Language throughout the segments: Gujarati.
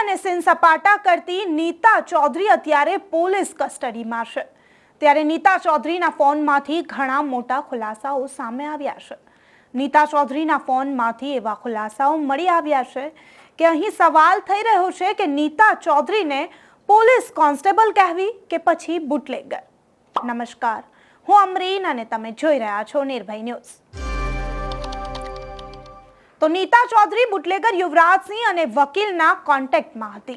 અને સીન સપાટા કરતી નીતા ચૌધરી અત્યારે પોલીસ કસ્ટડીમાં છે. ત્યારે નીતા ચૌધરીના ફોનમાંથી ઘણા મોટા ખુલાસાઓ સામે આવ્યા છે. નીતા ચૌધરીના ફોનમાંથી એવા ખુલાસાઓ મળી આવ્યા છે કે અહીં સવાલ થઈ રહ્યો છે કે નીતા ચૌધરીને પોલીસ કોન્સ્ટેબલ કહેવી કે પછી બુટલેગર? નમસ્કાર, હું અમરીન અને તમે જોઈ રહ્યા છો નિર્ભય ન્યૂઝ. તો નીતા ચૌધરી, બુટલેગર યુવરાજસિંહ અને વકીલના કોન્ટેક્ટમાં હતી.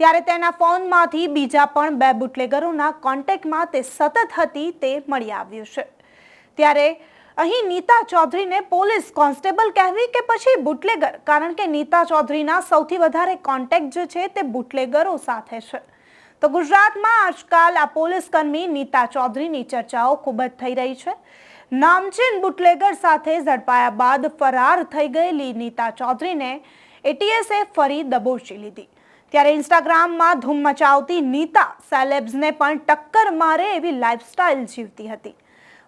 ત્યારે તેના ફોનમાંથી બીજા પણ બે બુટલેગરોના કોન્ટેક્ટમાં તે સતત હતી તે મળી આવ્યું છે. ત્યારે અહીં નીતા ચૌધરીને પોલીસ કોન્સ્ટેબલ કહેવી કે પછી બુટલેગર? કારણ કે નીતા ચૌધરીના સૌથી વધારે કોન્ટેક્ટ જે છે તે બુટલેગરો સાથે છે. તો ગુજરાતમાં આજકાલ આ પોલીસ કર્મી નીતા ચૌધરીની ચર્ચાઓ ખૂબ જ થઈ રહી છે. નામચીન બુટલેગર સાથે ઝડપાયા બાદ ફરાર થઈ ગયેલી નીતા ચૌધરીને એટીએસએ ફરી દબોચી લીધી. ત્યારે ઇન્સ્ટાગ્રામમાં ધૂમ મચાવતી નીતા સેલેબ્સને પણ ટક્કર મારે એવી લાઇફસ્ટાઇલ જીવતી હતી.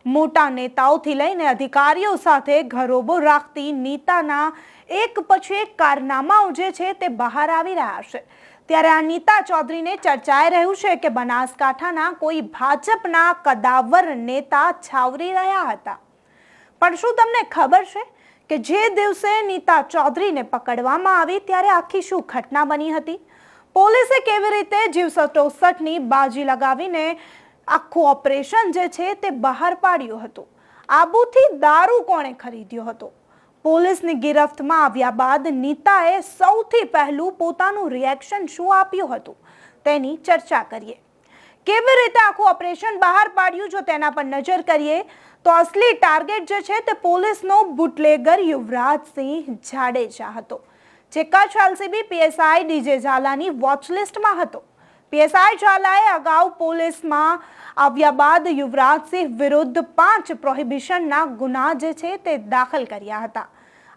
મોટા નેતાઓથી લઈને અધિકારીઓ સાથે ઘરોબો રાખતી નીતાના એક પછી એક કારનામાઓ જે છે તે બહાર આવી રહ્યા છે. ત્યારે આ નીતા ચૌધરીને ચર્ચાઈ રહ્યું છે કે બનાસકાંઠાના કોઈ ભાજપના કદાવર નેતા છાવરી રહ્યા હતા. પણ શું તમને ખબર છે કે જે દિવસે નીતા ચૌધરીને પકડવામાં આવી ત્યારે આખી શું ઘટના બની હતી? પોલીસે કેવી રીતે જીવસટોસઠની બાજી લગાવીને આખું ઓપરેશન જે છે તે બહાર પાડ્યું હતું? આબુથી દારૂ કોણે ખરીદ્યો હતો? પોલીસની ગિરફ્તમાં આવ્યા બાદ નીતાએ સૌથી પહેલું પોતાનું રિએક્શન શું આપ્યું હતું? તેની ચર્ચા કરીએ. કેવી રીતે આખું ઓપરેશન બહાર પાડ્યું? જો તેના પર નજર કરીએ, તો અસલી ટાર્ગેટ જે છે તે પોલીસનો બુટલેગર યુવરાજસિંહ જાડેજા હતો, જે કચ્છ એલસીબી પીએસઆઈ ડીજે ઝાલાની વોચલિસ્ટમાં હતો. પીએસઆઈ ઝાલાએ અગાઉ પોલીસમાં આવ્યા બાદ યુવરાજસિંહ વિરુદ્ધ પાંચ પ્રોહિબિશનના ગુના જે છે તે દાખલ કર્યા હતા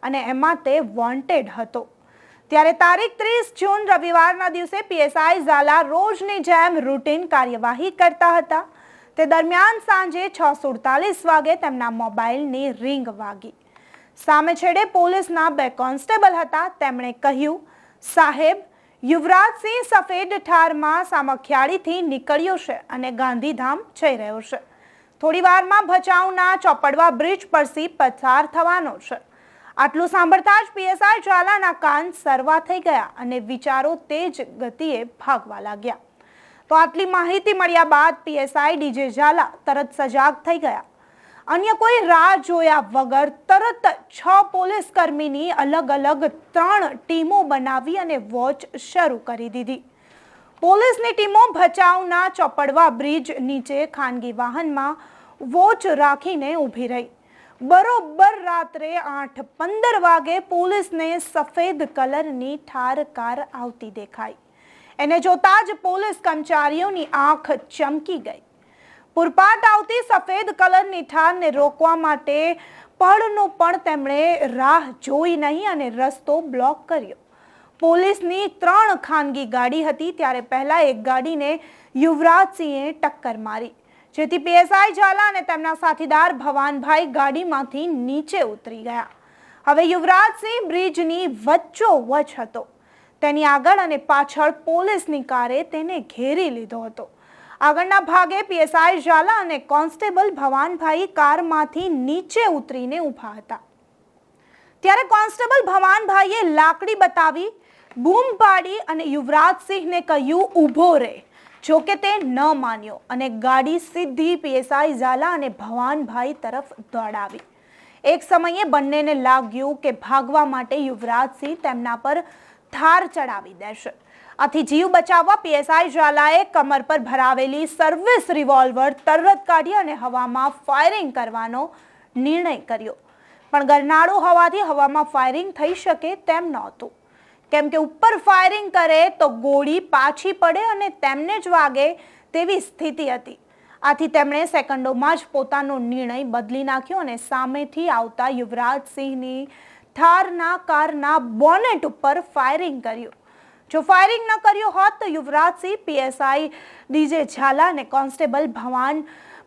અને એમાં તે વોન્ટેડ હતો. ત્યારે તારીખ ત્રીસ જૂન રવિવારના દિવસે પીએસઆઈ ઝાલા રોજની જેમ રૂટીન કાર્યવાહી કરતા હતા. તે દરમિયાન સાંજે છ સુડતાલીસ વાગે તેમના મોબાઈલની રિંગ વાગી. સામે છેડે પોલીસના બે કોન્સ્ટેબલ હતા. તેમણે કહ્યું, સાહેબ યુવરાજસિંહ સફેદ ઠારમાં સામખિયાળીથી નીકળ્યો છે અને ગાંધીધામ જઈ રહ્યો છે. થોડી વારમાં ભચાઉના ચોપડવા બ્રિજ પરથી પસાર થવાનો છે. આટલું સાંભળતા જ પીએસઆઈ જ્વાલાના કાન સરવા થઈ ગયા અને વિચારો તેજ ગતિએ ભાગવા લાગ્યા. તો આટલી માહિતી મળ્યા બાદ પીએસઆઈ ડીજે ઝાલા તરત સજાગ થઈ ગયા. અન્ય કોઈ રાહ જોયા વગર તરત છ પોલીસ કર્મીની અલગ અલગ ત્રણ ટીમો બનાવી અને વોચ શરૂ કરી દીધી. પોલીસની ટીમો ભચાઉના ચોપડવા બ્રિજ નીચે ખાનગી વાહનમાં વોચ રાખીને ઊભી રહી. બરોબર રાત્રે આઠ પંદર વાગે પોલીસને સફેદ કલરની ઠાર કાર આવતી દેખાઈ. એને જોતા જ પોલીસ કર્મચારીઓની આંખ ચમકી ગઈ. પૂરપાટ આવતી સફેદ કલરની ઠારને રોકવા માટે પળનો પણ તેમણે રાહ જોઈ નહીં અને રસ્તો બ્લોક કર્યો. પોલીસની ત્રણ ખાનગી ગાડી હતી, ત્યારે પહેલા એક ગાડીને યુવરાજસિંહે ટક્કર મારી. જેથી પીએસઆઈ ઝાલા અને તેમના સાથીદાર ભવાનભાઈ ગાડીમાંથી નીચે ઉતરી ગયા. હવે યુવરાજસિંહ બ્રિજની વચ્ચોવચ હતો. તેની આગળ અને પાછળ પોલીસની કારે તેને ઘેરી લીધો હતો. આગળના ભાગે પીએસઆઈ ઝાલા અને કોન્સ્ટેબલ ભવાનભાઈ કારમાંથી નીચે ઉતરીને ઊભા હતા. ત્યારે કોન્સ્ટેબલ ભવાનભાઈએ લાકડી બતાવી બૂમ પાડી અને યુવરાજસિંહને કહ્યું, ઊભો રહે જો કે તે ન માન્યો અને ગાડી સીધી પીએસઆઈ ઝાલા અને ભવાનભાઈ તરફ દોડાવી. એક સમયે બંનેને લાગ્યું કે ભાગવા માટે યુવરાજસિંહ તેમના પર થાર ચડાવી દેશે. આથી જીવ બચાવવા પીએસઆઈ ઝાલાએ કમર પર ભરાવેલી સર્વિસ રિવોલ્વર તરત કાઢી અને હવામાં ફાયરિંગ કરવાનો નિર્ણય કર્યો. પણ ગરનાળું હોવાથી હવામાં ફાયરિંગ થઈ શકે તેમ નહોતું. કેમ કે ઉપર ફાયરિંગ કરે તો ગોળી પાછી પડે અને તેમને જ વાગે તેવી સ્થિતિ હતી. આથી તેમણે સેકન્ડોમાં જ પોતાનો નિર્ણય બદલી નાખ્યો અને સામેથી આવતા યુવરાજસિંહની થારના કારના બોનેટ ઉપર ફાયરિંગ કર્યું. જો ફાયરિંગ ન કર્યું હોત તો યુવરાજસિંહ, પીએસઆઈ, ડીજે ઝાલા અને કોન્સ્ટેબલ ભવાન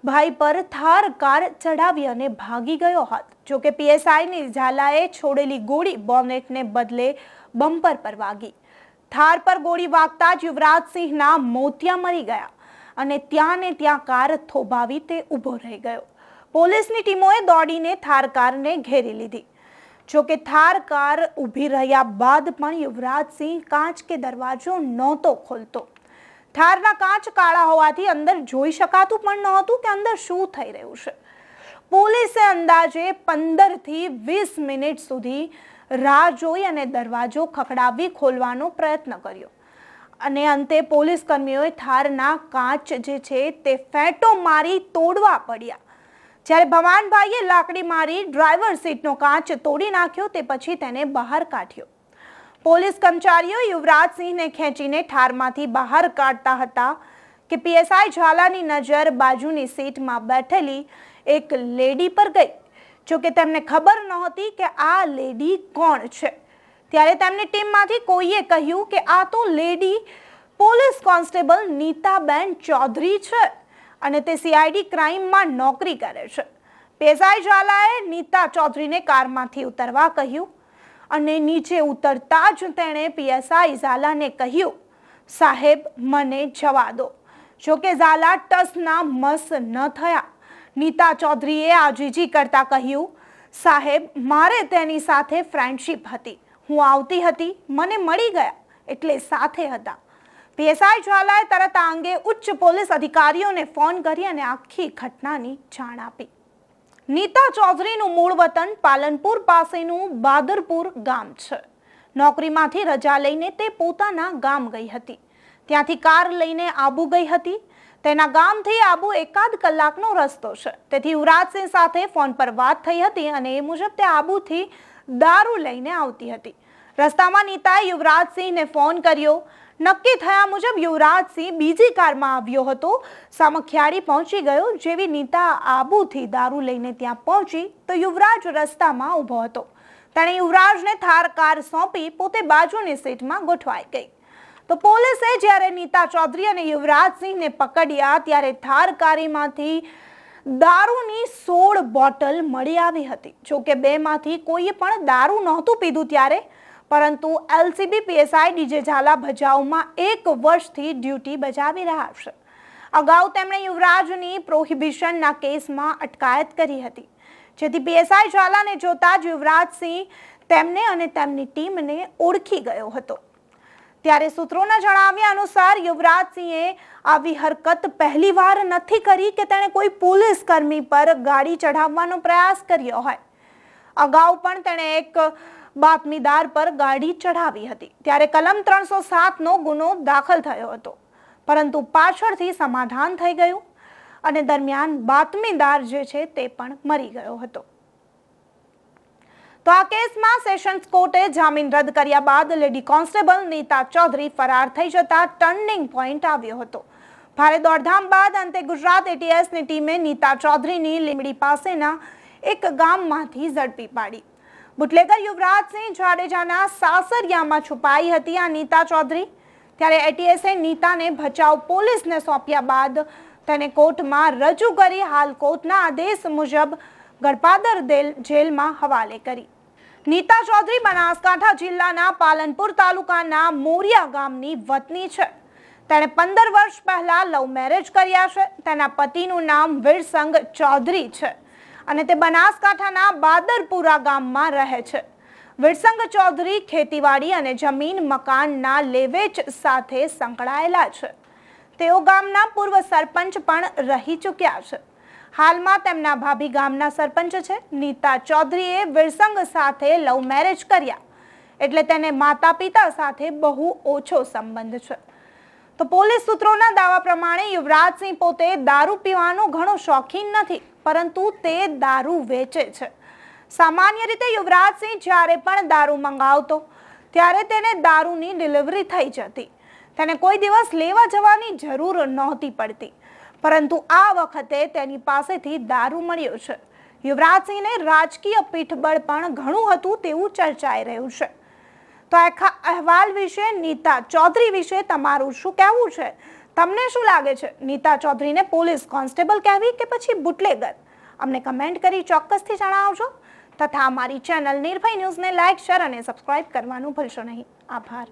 ભાઈ પર થાર કાર ચડાવી અને ભાગી ગયો હોત. જો કે પીએસઆઈની ઝાલાએ છોડેલી ગોળી બોનેટને બદલે બમ્પર પર વાગી. થાર પર ગોળી વાગતા જ યુવરાજસિંહના મોતિયા મરી ગયા અને ત્યાં ને ત્યાં કાર થોભાવી તે ઊભો રહી ગયો. પોલીસની ટીમોએ દોડીને થાર કારને ઘેરી લીધી. જોકે થાર કાર ઊભી રહ્યા બાદ પણ યુવરાજસિંહ કાચ કે દરવાજો નહોતો ખોલતો. થારના કાચ કાળા હોવાથી અંદર જોઈ શકાતું પણ નહોતું કે અંદર શું થઈ રહ્યું છે. પોલીસે અંદાજે પંદરથી વીસ મિનિટ સુધી રાહ જોઈ અને દરવાજો ખખડાવી ખોલવાનો પ્રયત્ન કર્યો. અને અંતે પોલીસ કર્મીઓએ થારના કાચ જે છે તે ફેંટો મારી તોડવા પડ્યા. જ્યારે ભવાનભાઈએ લાકડી મારી ડ્રાઈવર સીટનો કાચ તોડી નાખ્યો, તે પછી તેને બહાર કાઢ્યો. પોલીસ કર્મચારીઓ યુવરાજસિંહને ખેંચીને ઠારમાંથી બહાર કાઢતા હતા કે પીએસઆઈ ઝાલાની નજર બાજુની સીટમાં બેઠેલી એક લેડી પર ગઈ. જોકે તેમને ખબર નહોતી કે આ લેડી કોણ છે. ત્યારે તેમની ટીમમાંથી કોઈએ કહ્યું કે આ તો lady police constable Nitaben Chaudhary છે. અને તે સીઆઈડી ક્રાઇમમાં નોકરી કરે છે. પેસાઈ ઝાલાએ નીતા ચૌધરીને કારમાંથી ઉતરવા કહ્યું અને નીચે ઉતરતા જ તેણે પીએસઆઈ ઝાલાને કહ્યું, સાહેબ, મને જવા દો. જોકે ઝાલા ટસના મસ ન થયા. નીતા ચૌધરીએ આજીજી કરતા કહ્યું, સાહેબ, મારે તેની સાથે ફ્રેન્ડશિપ હતી. હું આવતી હતી, મને મળી ગયા, એટલે સાથે હતા. પીએસઆઈ જ્વાલાએ તરત આ અંગે ઉચ્ચ પોલીસ અધિકારીઓને ફોન કરી અને આખી ઘટનાની જાણ આપી. નીતા ચૌધરીનું મૂળ વતન પાલનપુર પાસેનું બાદરપુર ગામ છે. નોકરીમાંથી રજા લઈને તે પોતાના ગામ ગઈ હતી. ત્યાંથી કાર લઈને આબુ ગઈ હતી. તેના ગામથી આબુ એકાદ કલાકનો રસ્તો છે. તેથી યુવરાજસિંહ સાથે ફોન પર વાત થઈ હતી અને એ મુજબ તે આબુથી દારૂ લઈને આવતી હતી. રસ્તામાં નીતાએ યુવરાજસિંહને ફોન કર્યો. નક્કી થયા મુજબ યુવરાજસિંહ બીજી કારમાં આવ્યો હતો. સામખિયાળી પહોંચી ગયો જેવી નીતા આબુથી દારૂ લઈને ત્યાં પહોંચી તો યુવરાજ રસ્તામાં ઊભો હતો. તેણે યુવરાજને થાર કાર સોંપી પોતે બાજુની સીટમાં ગોઠવાઈ ગઈ. તો પોલીસે જ્યારે નીતા ચૌધરી અને યુવરાજસિંહને પકડ્યા ત્યારે થાર કારીમાંથી દારૂની સોળ બોટલ મળી આવી હતી. જોકે બેમાંથી કોઈએ પણ દારૂ નહોતું પીધું ત્યારે પરંતુ એલસીબી, પીએસઆઈ, ડીજે ઝાલા ભજાઉમાં એક વર્ષથી ડ્યુટી બજાવી રહ્યા છે. અગાઉ તેમણે યુવરાજની પ્રોહિબિશનના કેસમાં અટકાયત કરી હતી. જેથી પીએસઆઈ ઝાલાને જોતા જ યુવરાજસિંહ તેમને અને તેમની ટીમને ઓળખી ગયો હતો. ત્યારે સૂત્રોના જણાવ્યા અનુસાર યુવરાજસિંહે આવી હરકત પહેલીવાર નથી કરી કે તેણે કોઈ પોલીસ કર્મી પર ગાડી ચઢાવવાનો પ્રયાસ કર્યો હોય. અગાઉ પણ તેણે એક બાતમીદાર પર ગાડી ચઢાવી હતી. ત્યારે કલમ ત્રણસો સાતનો ગુનો દાખલ થયો હતો. પરંતુ પાછળથી સમાધાન થઈ ગયું અને દરમિયાન બાતમીદાર જે છે તે પણ મરી ગયો હતો. તો આ કેસમાં સેશન્સ કોર્ટે જામીન રદ કર્યા બાદ લેડી કોન્સ્ટેબલ નીતા ચૌધરી ફરાર થઈ જતા ટર્નિંગ પોઈન્ટ આવ્યો હતો. ભારે દોડધામ બાદ અંતે ગુજરાત એટીએસની ટીમે નીતા ચૌધરીની લીમડી પાસેના એક ગામમાંથી ઝડપી પાડી. બુટલેગર યુવરાજસિંહ જાડેજાના સાસરિયામાં છુપાઈ હતી આ નીતા ચૌધરી. ત્યારે એટીએસે નીતાને ભચાઉ પોલીસને સોંપ્યા બાદ તેને કોર્ટમાં રજૂ કરી હાલ કોર્ટના આદેશ મુજબ ગડપાદર જેલમાં હવાલે કરી. નીતા ચૌધરી બનાસકાંઠા જિલ્લાના પાલનપુર તાલુકાના મોરિયા ગામની વતની છે. તેણે પંદર વર્ષ પહેલા લવ મેરેજ કર્યા છે. તેના પતિનું નામ વીરસંગ ચૌધરી છે. અને તે બનાસકાંઠાના બાદરપુરા ગામમાં રહે છે. વિરસંગ ચૌધરી ખેતીવાડી અને જમીન મકાનના લેવેચ સાથે સંકળાયેલા છે. તેઓ ગામના પૂર્વ સરપંચ પણ રહી ચૂક્યા છે. હાલમાં તેમના ભાભી ગામના સરપંચ છે. નીતા ચૌધરીએ વિરસંગ સાથે લવ મેરેજ કર્યા. એટલે તેને માતા પિતા સાથે બહુ ઓછો સંબંધ છે. તો પોલીસ સૂત્રોના દાવા પ્રમાણે યુવરાજસિંહ પોતે દારૂ પીવાનો ઘણો શોખીન નથી, પરંતુ તે દારૂ વેચે છે. સામાન્ય રીતે યુવરાજસિંહ જ્યારે પણ દારૂ મંગાવતો, ત્યારે તેને દારૂની ડિલિવરી થઈ જતી. તેને કોઈ દિવસ લેવા જવાની જરૂર નહોતી પડતી, પરંતુ આ વખતે તેની પાસેથી દારૂ મળ્યો છે. યુવરાજસિંહને રાજકીય પીઠબળ પણ ઘણું હતું તેવું ચર્ચાઈ રહ્યું છે. તો આખા અહેવાલ વિશે નીતા ચૌધરી વિશે તમારું શું કહેવું છે? તમને શું લાગે છે? નીતા ચૌધરીને પોલીસ કોન્સ્ટેબલ કહેવી કે પછી બુટલેગર? અમને કમેન્ટ કરી ચોક્કસથી જણાવજો. તથા અમારી ચેનલ નિર્ભય ન્યૂઝને લાઇક શેર અને સબસ્ક્રાઇબ કરવાનું ભૂલશો નહીં. આભાર.